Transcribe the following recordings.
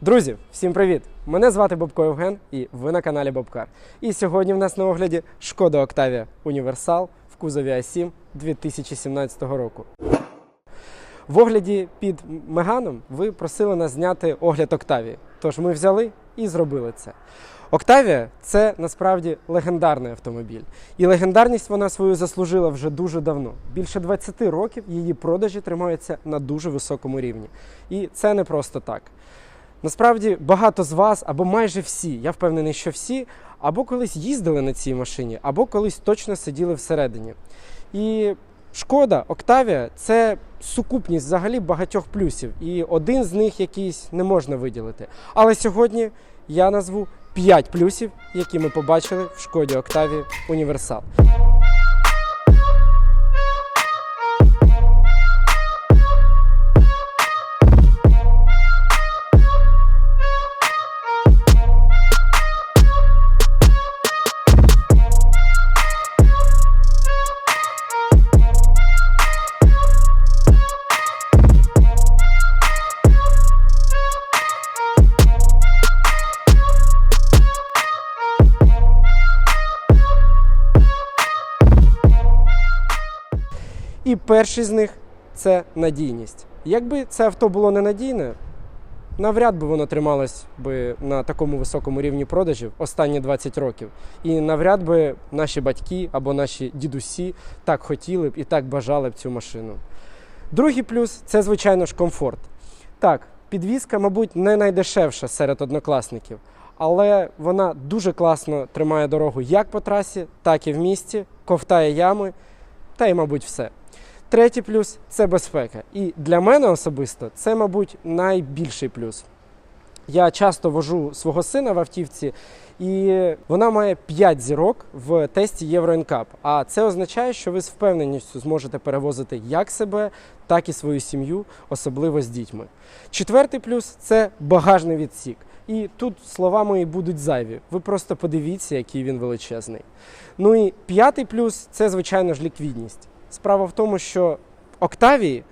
Друзі, всім привіт! Мене звати Бобко Євген і ви на каналі Бобкар. І сьогодні в нас на огляді Шкода Октавія Універсал в кузові А7 2017 року. В огляді під Меганом ви просили нас зняти огляд Октавії. Тож ми взяли і зробили це. Октавія це насправді легендарний автомобіль. І легендарність вона свою заслужила вже дуже давно. Більше 20 років її продажі тримаються на дуже високому рівні. І це не просто так. Насправді багато з вас, або майже всі, я впевнений, що всі, або колись їздили на цій машині, або колись точно сиділи всередині. І шкода, Октавія це сукупність взагалі багатьох плюсів, і один з них якийсь не можна виділити. Але сьогодні я назву 5 плюсів, які ми побачили в шкоді Октавії Універсал. І перший з них це надійність. Якби це авто було ненадійне, навряд би воно трималось би на такому високому рівні продажів останні 20 років. І навряд би наші батьки або наші дідусі так хотіли б і так бажали б цю машину. Другий плюс це, звичайно ж, комфорт. Так, підвізка, мабуть, не найдешевша серед однокласників, але вона дуже класно тримає дорогу як по трасі, так і в місті, ковтає ями, та й, мабуть, все. Третій плюс це безпека. І для мене особисто це, мабуть, найбільший плюс. Я часто вожу свого сина в автівці, і вона має 5 зірок в тесті Євро NCAP. А це означає, що ви з впевненістю зможете перевозити як себе, так і свою сім'ю, особливо з дітьми. Четвертий плюс це багажний відсік. І тут слова мої будуть зайві. Ви просто подивіться, який він величезний. Ну і п'ятий плюс це, звичайно ж, ліквідність. Справа в тому, що Октавії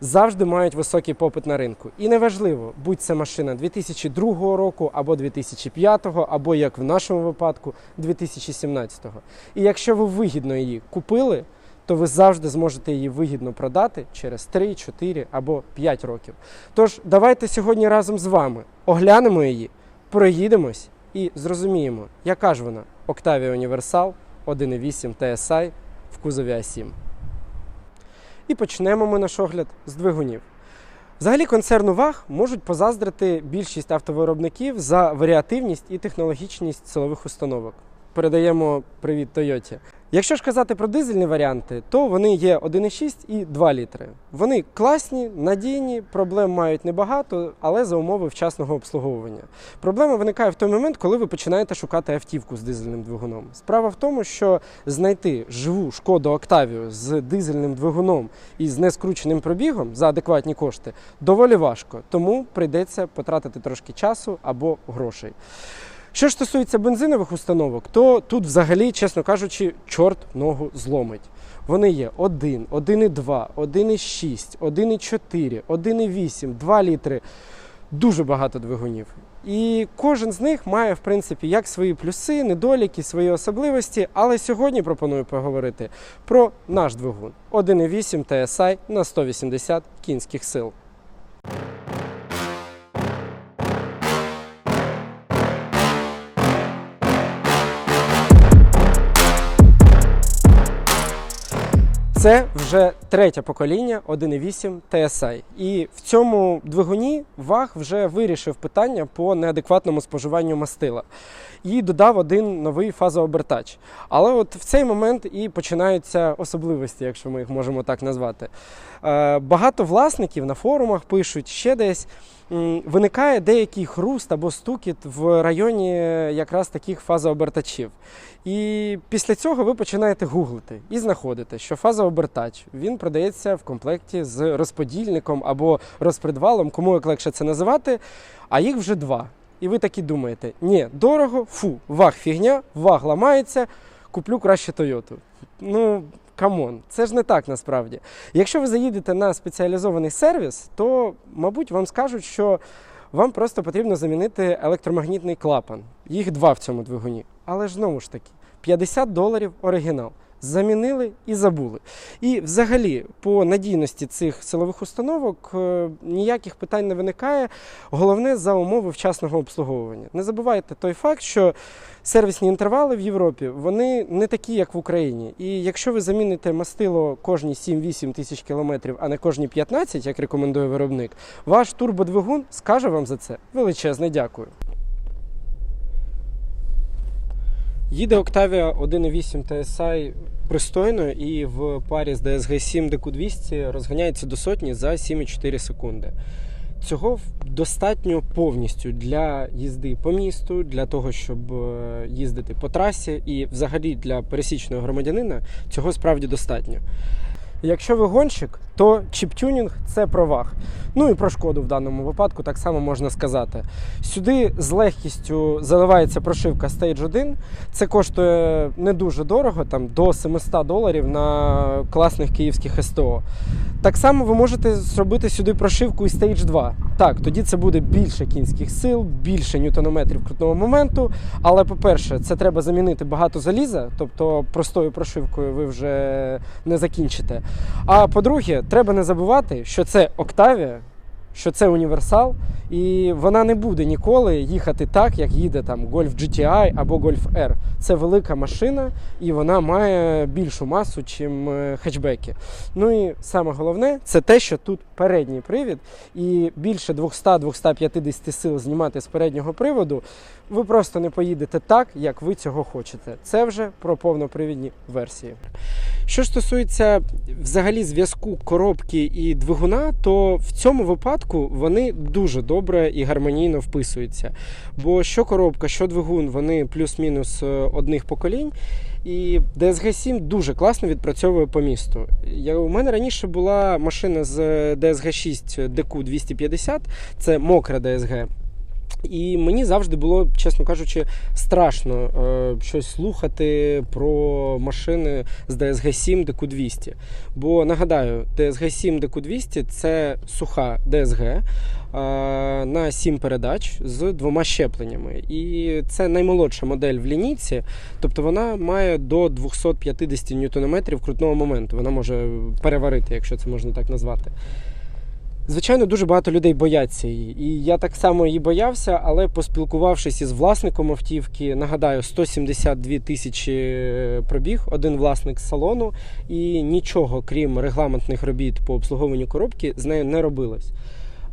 завжди мають високий попит на ринку. І неважливо, будь це машина 2002 року, або 2005, або як в нашому випадку 2017. І якщо ви вигідно її купили, то ви завжди зможете її вигідно продати через 3, 4 або 5 років. Тож давайте сьогодні разом з вами оглянемо її, проїдемось і зрозуміємо, яка ж вона Octavia Universal 1.8 TSI в кузові А7. І почнемо ми наш огляд з двигунів. Взагалі концерну ВАГ можуть позаздрити більшість автовиробників за варіативність і технологічність силових установок. Передаємо привіт Тойоті. Якщо ж казати про дизельні варіанти, то вони є 1,6 і 2 літри. Вони класні, надійні, проблем мають небагато, але за умови вчасного обслуговування. Проблема виникає в той момент, коли ви починаєте шукати автівку з дизельним двигуном. Справа в тому, що знайти живу шкоду Октавію з дизельним двигуном і з нескрученим пробігом за адекватні кошти доволі важко, тому прийдеться потратити трошки часу або грошей. Що ж стосується бензинових установок, то тут взагалі, чесно кажучи, чорт ногу зломить. Вони є 1, 1,2, 1,6, 1,4, 1,8, 2 літри. Дуже багато двигунів. І кожен з них має, в принципі, як свої плюси, недоліки, свої особливості. Але сьогодні пропоную поговорити про наш двигун 1,8 TSI на 180 кінських сил. Це вже третє покоління 1.8 TSI. І в цьому двигуні ВАГ вже вирішив питання по неадекватному споживанню мастила і додав один новий фазообертач. Але от в цей момент і починаються особливості, якщо ми їх можемо так назвати. Е, Багато власників на форумах пишуть ще десь. Виникає деякий хруст або стукіт в районі якраз таких фазообертачів. І після цього ви починаєте гуглити і знаходите, що фазообертач він продається в комплекті з розподільником або розпредвалом, кому як легше це називати, а їх вже два. І ви такі думаєте: ні, дорого, фу, ваг фігня, ваг ламається, куплю краще Тойоту. Ну, камон, це ж не так насправді. Якщо ви заїдете на спеціалізований сервіс, то, мабуть, вам скажуть, що Вам просто потрібно замінити електромагнітний клапан. Їх два в цьому двигуні. Але ж знову ж таки, 50 доларів оригінал. Замінили і забули. І взагалі, по надійності цих силових установок е, ніяких питань не виникає. Головне за умови вчасного обслуговування. Не забувайте той факт, що сервісні інтервали в Європі вони не такі, як в Україні. І якщо ви заміните мастило кожні 7-8 тисяч кілометрів, а не кожні 15, як рекомендує виробник, ваш турбодвигун скаже вам за це величезне дякую. Їде Octavia 1.8 TSI пристойно і в парі з DSG 7 DQ200 розганяється до сотні за 7,4 секунди. Цього достатньо повністю для їзди по місту, для того, щоб е, їздити по трасі, і взагалі для пересічного громадянина цього справді достатньо. Якщо ви гонщик, то чіптюнінг це про ваг. Ну і про шкоду в даному випадку так само можна сказати. Сюди з легкістю заливається прошивка Stage 1. Це коштує не дуже дорого, там до 700 доларів на класних київських СТО. Так само ви можете зробити сюди прошивку і Stage 2. Так, тоді це буде більше кінських сил, більше ньютонометрів крутного моменту. Але, по-перше, це треба замінити багато заліза, тобто простою прошивкою ви вже не закінчите. А по-друге, треба не забувати, що це Октавія, що це універсал, і вона не буде ніколи їхати так, як їде там Golf GTI або Golf R. Це велика машина, і вона має більшу масу, чим е, хетчбеки. Ну і саме головне, це те, що тут передній привід, і більше 200-250 сил знімати з переднього приводу. Ви просто не поїдете так, як ви цього хочете. Це вже про повнопривідні версії. Що ж стосується взагалі зв'язку коробки і двигуна, то в цьому випадку вони дуже добре і гармонійно вписуються. Бо що коробка, що двигун, вони плюс-мінус е, одних поколінь. І DSG-7 дуже класно відпрацьовує по місту. Я, у мене раніше була машина з DSG-6 DQ250, це мокра DSG. І мені завжди було, чесно кажучи, страшно е, щось слухати про машини з DSG-7 DQ200. Бо нагадаю, DSG-7 DQ200 це суха DSG на 7 передач з двома щепленнями. І це наймолодша модель в лінійці, тобто вона має до 250 ньютонометрів крутного моменту. Вона може переварити, якщо це можна так назвати. Звичайно, дуже багато людей бояться її. І я так само її боявся, але поспілкувавшись із власником автівки, нагадаю, 172 тисячі пробіг, один власник салону, і нічого, крім регламентних робіт по обслуговуванню коробки, з нею не робилось.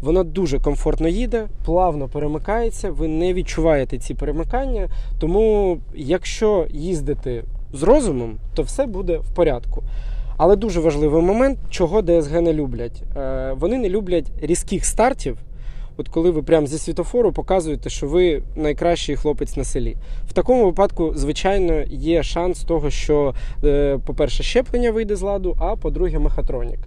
Вона дуже комфортно їде, плавно перемикається, ви не відчуваєте ці перемикання. Тому, якщо їздити з розумом, то все буде в порядку. Але дуже важливий момент, чого ДСГ не люблять. Е, Вони не люблять різких стартів. От коли ви прямо зі світофору показуєте, що ви найкращий хлопець на селі. В такому випадку, звичайно, є шанс того, що, е, по-перше, щеплення вийде з ладу, а по-друге, мехатронік.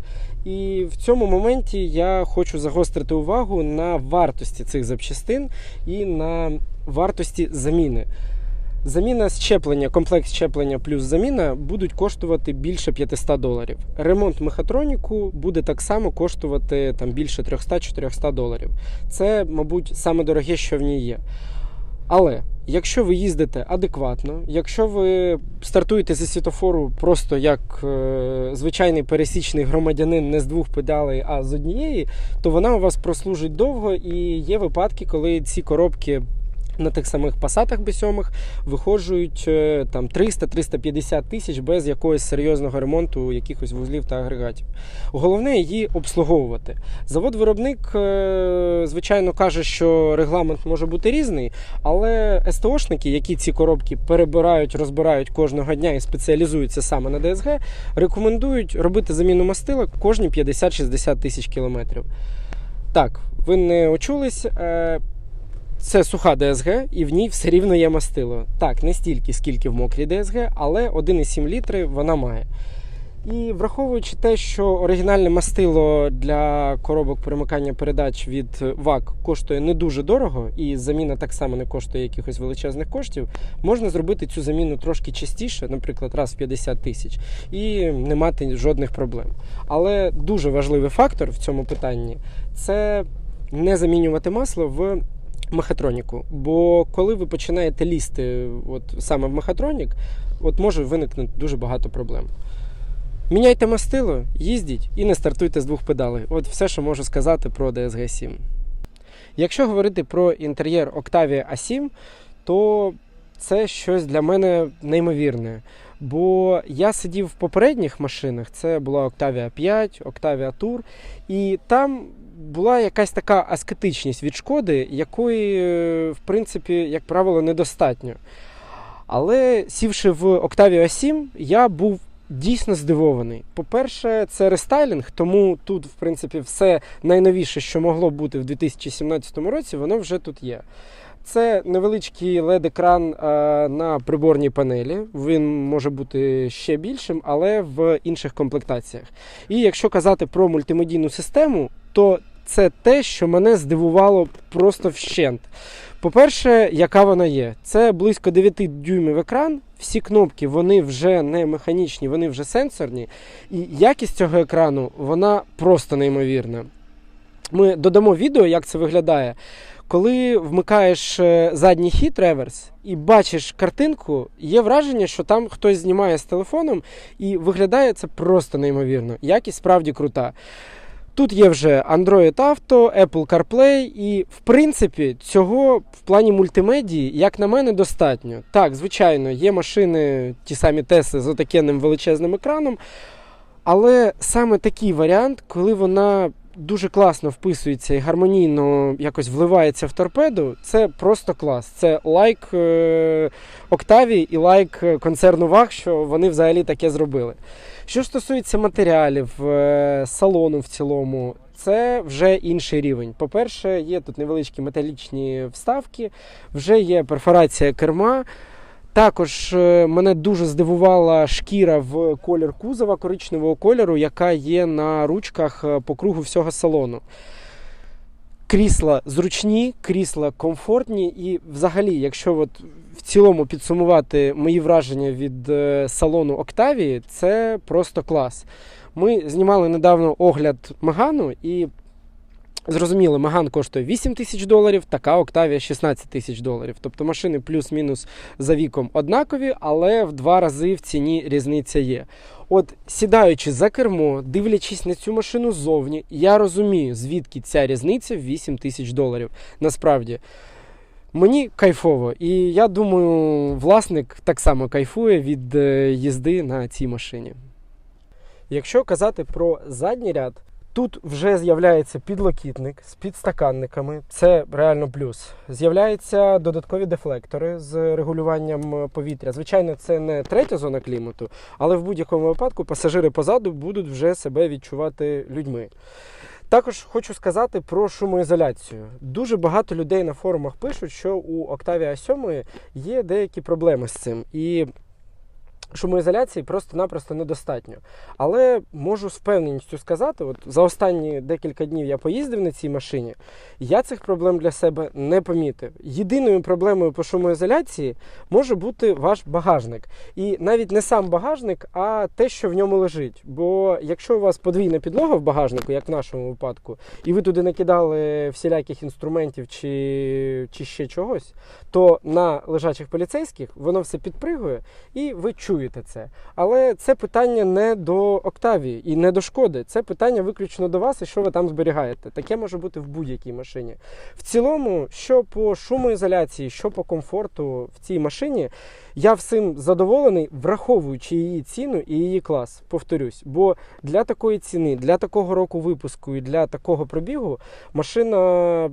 І в цьому моменті я хочу загострити увагу на вартості цих запчастин і на вартості заміни. Заміна щеплення, комплект щеплення плюс заміна будуть коштувати більше 500 доларів. Ремонт мехатроніку буде так само коштувати там більше 300-400 доларів. Це, мабуть, саме дороге, що в ній є. Але якщо ви їздите адекватно, якщо ви стартуєте зі світофору просто як е, звичайний пересічний громадянин не з двох педалей, а з однієї, то вона у вас прослужить довго і є випадки, коли ці коробки на тих самих пасатах B7 виходжують е, там 300-350 тисяч без якогось серйозного ремонту якихось вузлів та агрегатів. Головне її обслуговувати. Завод-виробник, е, звичайно, каже, що регламент може бути різний, але СТОшники, які ці коробки перебирають, розбирають кожного дня і спеціалізуються саме на ДСГ, рекомендують робити заміну мастила кожні 50-60 тисяч кілометрів. Так, ви не очулись. Це суха ДСГ, і в ній все рівно є мастило. Так, не стільки, скільки в мокрій ДСГ, але 1,7 літри вона має. І враховуючи те, що оригінальне мастило для коробок перемикання передач від ВАК коштує не дуже дорого, і заміна так само не коштує якихось величезних коштів, можна зробити цю заміну трошки частіше, наприклад, раз в 50 тисяч, і не мати жодних проблем. Але дуже важливий фактор в цьому питанні це не замінювати масло в мехатроніку. Бо коли ви починаєте лізти от, саме в мехатронік, от може виникнути дуже багато проблем. Міняйте мастило, їздіть і не стартуйте з двох педалей. От все, що можу сказати про DSG 7. Якщо говорити про інтер'єр Octavia A7, то це щось для мене неймовірне. Бо я сидів в попередніх машинах, це була Octavia 5, Octavia Tour, і там була якась така аскетичність від шкоди, якої, е, в принципі, як правило, недостатньо. Але сівши в Octavia 7, я був дійсно здивований. По-перше, це рестайлінг, тому тут, в принципі, все найновіше, що могло бути в 2017 році, воно вже тут є. Це невеличкий LED-екран е, на приборній панелі. Він може бути ще більшим, але в інших комплектаціях. І якщо казати про мультимедійну систему, то це те, що мене здивувало просто вщент. По-перше, яка вона є? Це близько 9 дюймів екран. Всі кнопки вони вже не механічні, вони вже сенсорні. І якість цього екрану вона просто неймовірна. Ми додамо відео, як це виглядає. Коли вмикаєш е, задній хід реверс і бачиш картинку, є враження, що там хтось знімає з телефоном, і виглядає це просто неймовірно. Якість справді крута. Тут є вже Android Auto, Apple CarPlay, і в принципі цього в плані мультимедії, як на мене, достатньо. Так, звичайно, є машини, ті самі Тесли з отакенним величезним екраном. Але саме такий варіант, коли вона дуже класно вписується і гармонійно якось вливається в торпеду, це просто клас. Це лайк е, Октаві і лайк е, концерну ВАГ, що вони взагалі таке зробили. Що стосується матеріалів, е, салону в цілому, це вже інший рівень. По-перше, є тут невеличкі металічні вставки, вже є перфорація керма. Також е, мене дуже здивувала шкіра в колір кузова коричневого кольору, яка є на ручках е, по кругу всього салону. Крісла зручні, крісла комфортні, і взагалі, якщо от в цілому підсумувати мої враження від е, салону Октавії, це просто клас. Ми знімали недавно огляд Магану і Зрозуміло, Меган коштує 8 тисяч доларів, така Октавія 16 тисяч доларів. Тобто машини плюс-мінус за віком однакові, але в два рази в ціні різниця є. От сідаючи за кермо, дивлячись на цю машину ззовні, я розумію, звідки ця різниця в 8 тисяч доларів. Насправді. Мені кайфово, і я думаю, власник так само кайфує від е, їзди на цій машині. Якщо казати про задній ряд, Тут вже з'являється підлокітник з підстаканниками, це реально плюс. З'являються додаткові дефлектори з регулюванням повітря. Звичайно, це не третя зона клімату, але в будь-якому випадку пасажири позаду будуть вже себе відчувати людьми. Також хочу сказати про шумоізоляцію. Дуже багато людей на форумах пишуть, що у Octavia 7 є деякі проблеми з цим. І Шумоізоляції просто-напросто недостатньо. Але можу з впевненістю сказати, от за останні декілька днів я поїздив на цій машині, я цих проблем для себе не помітив. Єдиною проблемою по шумоізоляції може бути ваш багажник. І навіть не сам багажник, а те, що в ньому лежить. Бо якщо у вас подвійна підлога в багажнику, як в нашому випадку, і ви туди накидали всіляких інструментів чи, чи ще чогось, то на лежачих поліцейських воно все підпригує і ви чуєте чуєте це. Але це питання не до Октавії і не до шкоди. Це питання виключно до вас і що ви там зберігаєте. Таке може бути в будь-якій машині. В цілому, що по шумоізоляції, що по комфорту в цій машині, я всім задоволений, враховуючи її ціну і її клас. Повторюсь, бо для такої ціни, для такого року випуску і для такого пробігу машина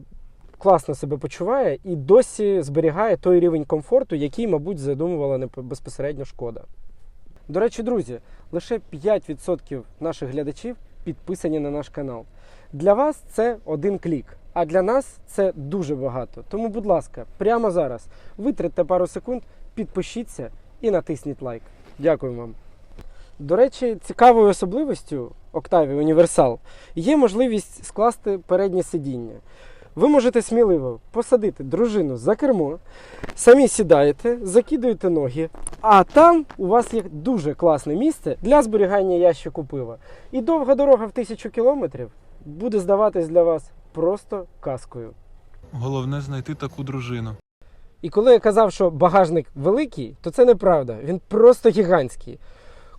класно себе почуває і досі зберігає той рівень комфорту, який, мабуть, задумувала безпосередньо шкода. До речі, друзі, лише 5% наших глядачів підписані на наш канал. Для вас це один клік, а для нас це дуже багато. Тому, будь ласка, прямо зараз витратьте пару секунд, підпишіться і натисніть лайк. Дякую вам. До речі, цікавою особливістю Octavia Universal є можливість скласти переднє сидіння. Ви можете сміливо посадити дружину за кермо, самі сідаєте, закидуєте ноги, а там у вас є дуже класне місце для зберігання ящику пива. І довга дорога в тисячу кілометрів буде здаватись для вас просто казкою. Головне знайти таку дружину. І коли я казав, що багажник великий, то це неправда. Він просто гігантський.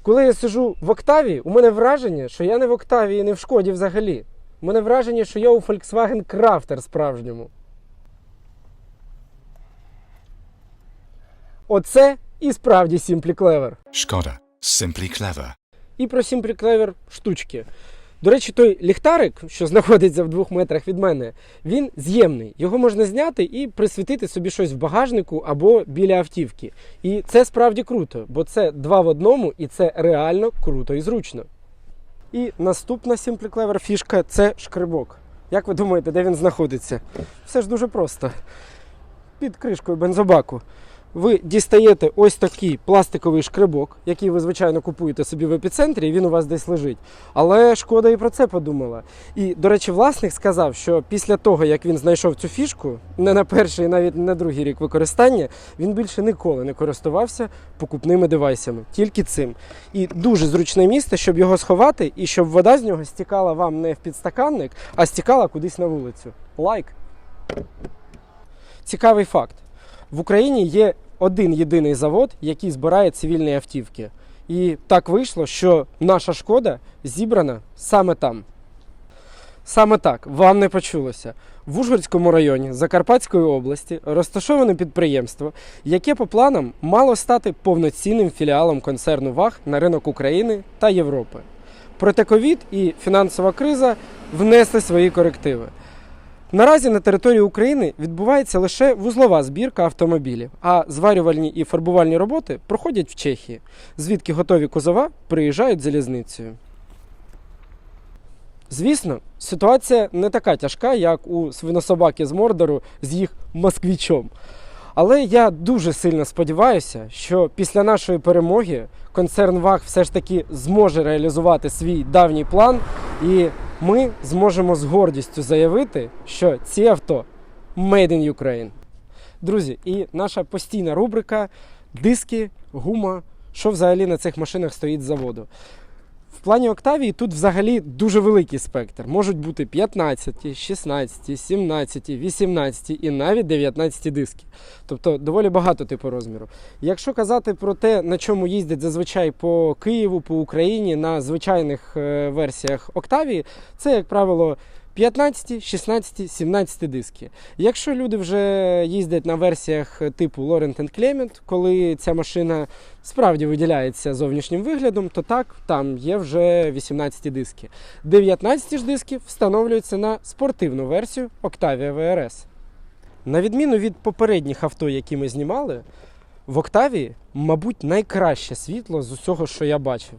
Коли я сижу в Октаві, у мене враження, що я не в Октаві і не в шкоді взагалі. У мене враження, що я у Volkswagen Crafter справжньому. Оце і справді Simply Clever. Skoda. Simply clever. І про Simply Clever штучки. До речі, той ліхтарик, що знаходиться в двох метрах від мене, він з'ємний. Його можна зняти і присвітити собі щось в багажнику або біля автівки. І це справді круто, бо це два в одному, і це реально круто і зручно. І наступна Clever фішка це шкребок. Як ви думаєте, де він знаходиться? Все ж дуже просто. Під кришкою бензобаку ви дістаєте ось такий пластиковий шкребок, який ви, звичайно, купуєте собі в епіцентрі, і він у вас десь лежить. Але шкода і про це подумала. І, до речі, власник сказав, що після того, як він знайшов цю фішку, не на перший, і навіть не на другий рік використання, він більше ніколи не користувався покупними девайсами, тільки цим. І дуже зручне місце, щоб його сховати, і щоб вода з нього стікала вам не в підстаканник, а стікала кудись на вулицю. Лайк. Цікавий факт. В Україні є один єдиний завод, який збирає цивільні автівки. І так вийшло, що наша шкода зібрана саме там. Саме так, вам не почулося. В Ужгородському районі Закарпатської області розташоване підприємство, яке по планам мало стати повноцінним філіалом концерну ВАГ на ринок України та Європи. Проте ковід і фінансова криза внесли свої корективи. Наразі на території України відбувається лише вузлова збірка автомобілів, а зварювальні і фарбувальні роботи проходять в Чехії, звідки готові кузова приїжджають залізницею. Звісно, ситуація не така тяжка, як у свинособаки з Мордору з їх москвічом. Але я дуже сильно сподіваюся, що після нашої перемоги концерн ВАГ все ж таки зможе реалізувати свій давній план, і ми зможемо з гордістю заявити, що ці авто made in Ukraine. Друзі, і наша постійна рубрика диски, гума, що взагалі на цих машинах стоїть з заводу. В плані Октавії тут взагалі дуже великий спектр. Можуть бути 15, 16, 17, 18 і навіть 19 диски. Тобто доволі багато типу розміру. Якщо казати про те, на чому їздять зазвичай по Києву, по Україні на звичайних е, версіях Октавії, це, як правило, 15, 16, 17 диски. Якщо люди вже їздять на версіях типу Laurent Clement, коли ця машина справді виділяється зовнішнім виглядом, то так, там є вже 18 диски. 19 ж диски встановлюються на спортивну версію Octavia VRS. На відміну від попередніх авто, які ми знімали, в Октавії, мабуть, найкраще світло з усього, що я бачив.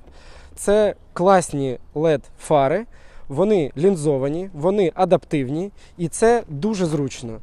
Це класні LED-фари, вони лінзовані, вони адаптивні, і це дуже зручно.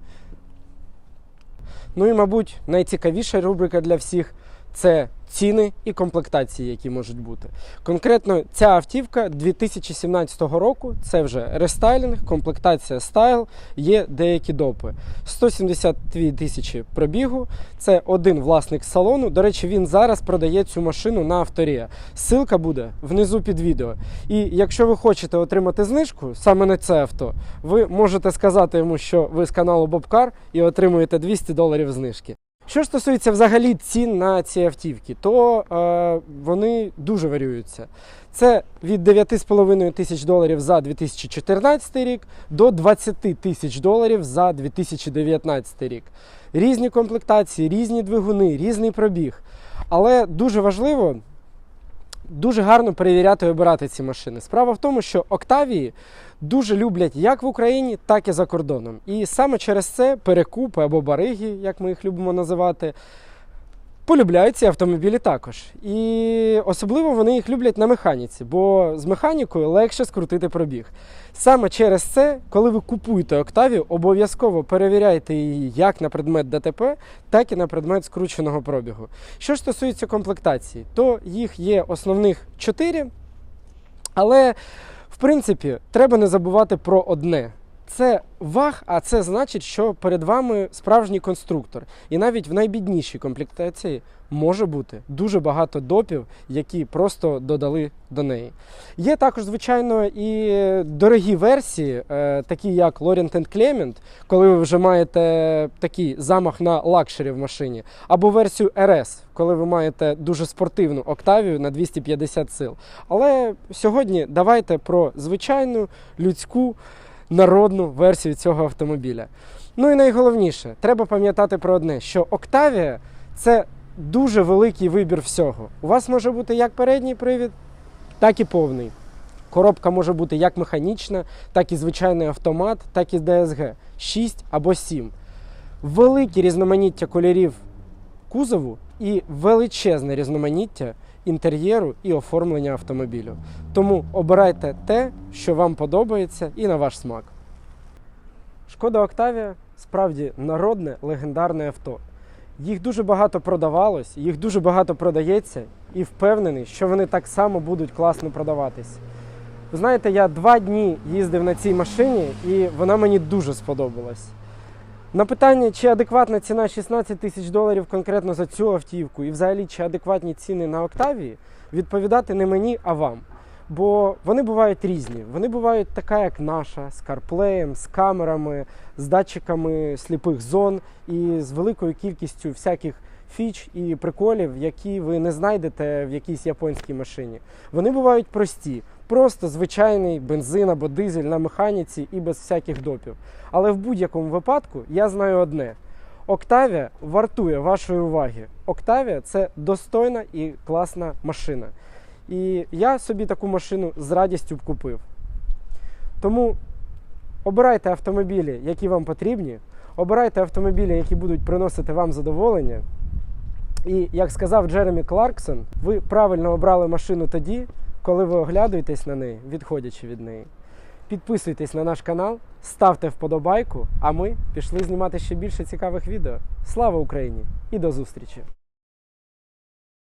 Ну і, мабуть, найцікавіша рубрика для всіх це ціни і комплектації, які можуть бути. Конкретно ця автівка 2017 року, це вже рестайлінг, комплектація стайл, є деякі допи. 172 тисячі пробігу, це один власник салону. До речі, він зараз продає цю машину на авторія. Ссылка буде внизу під відео. І якщо ви хочете отримати знижку саме на це авто, ви можете сказати йому, що ви з каналу Бобкар і отримуєте 200 доларів знижки. Що стосується взагалі цін на ці автівки, то е, вони дуже варіюються. Це від 9,5 тисяч доларів за 2014 рік до 20 тисяч доларів за 2019 рік. Різні комплектації, різні двигуни, різний пробіг. Але дуже важливо дуже гарно перевіряти і обирати ці машини. Справа в тому, що Октавії дуже люблять як в Україні, так і за кордоном. І саме через це перекупи або бариги, як ми їх любимо називати, полюбляють ці автомобілі також. І особливо вони їх люблять на механіці, бо з механікою легше скрутити пробіг. Саме через це, коли ви купуєте Октавію, обов'язково перевіряйте її як на предмет ДТП, так і на предмет скрученого пробігу. Що ж стосується комплектації, то їх є основних чотири, але в принципі треба не забувати про одне. Це ваг, а це значить, що перед вами справжній конструктор. І навіть в найбіднішій комплектації може бути дуже багато допів, які просто додали до неї. Є також, звичайно, і дорогі версії, е, такі як Laurent Clement, коли ви вже маєте такий замах на лакшері в машині, або версію RS, коли ви маєте дуже спортивну Октавію на 250 сил. Але сьогодні давайте про звичайну людську народну версію цього автомобіля. Ну і найголовніше, треба пам'ятати про одне, що Октавія це дуже великий вибір всього. У вас може бути як передній привід, так і повний. Коробка може бути як механічна, так і звичайний автомат, так і DSG 6 або 7. Велике різноманіття кольорів кузову і величезне різноманіття інтер'єру і оформлення автомобілю. Тому обирайте те, що вам подобається, і на ваш смак. Шкода Октавія справді народне легендарне авто. Їх дуже багато продавалось, їх дуже багато продається, і впевнений, що вони так само будуть класно продаватись. Ви знаєте, я два дні їздив на цій машині, і вона мені дуже сподобалась. На питання, чи адекватна ціна 16 тисяч доларів конкретно за цю автівку, і взагалі чи адекватні ціни на Октавії, відповідати не мені, а вам. Бо вони бувають різні. Вони бувають така, як наша, з карплеєм, з камерами, з датчиками сліпих зон і з великою кількістю всяких фіч і приколів, які ви не знайдете в якійсь японській машині. Вони бувають прості, просто звичайний бензин або дизель на механіці і без всяких допів. Але в будь-якому випадку я знаю одне: Октавія вартує вашої уваги. Октавія це достойна і класна машина. І я собі таку машину з радістю б купив. Тому обирайте автомобілі, які вам потрібні, обирайте автомобілі, які будуть приносити вам задоволення. І як сказав Джеремі Кларксон, ви правильно обрали машину тоді, коли ви оглядуєтесь на неї, відходячи від неї. Підписуйтесь на наш канал, ставте вподобайку, а ми пішли знімати ще більше цікавих відео. Слава Україні і до зустрічі!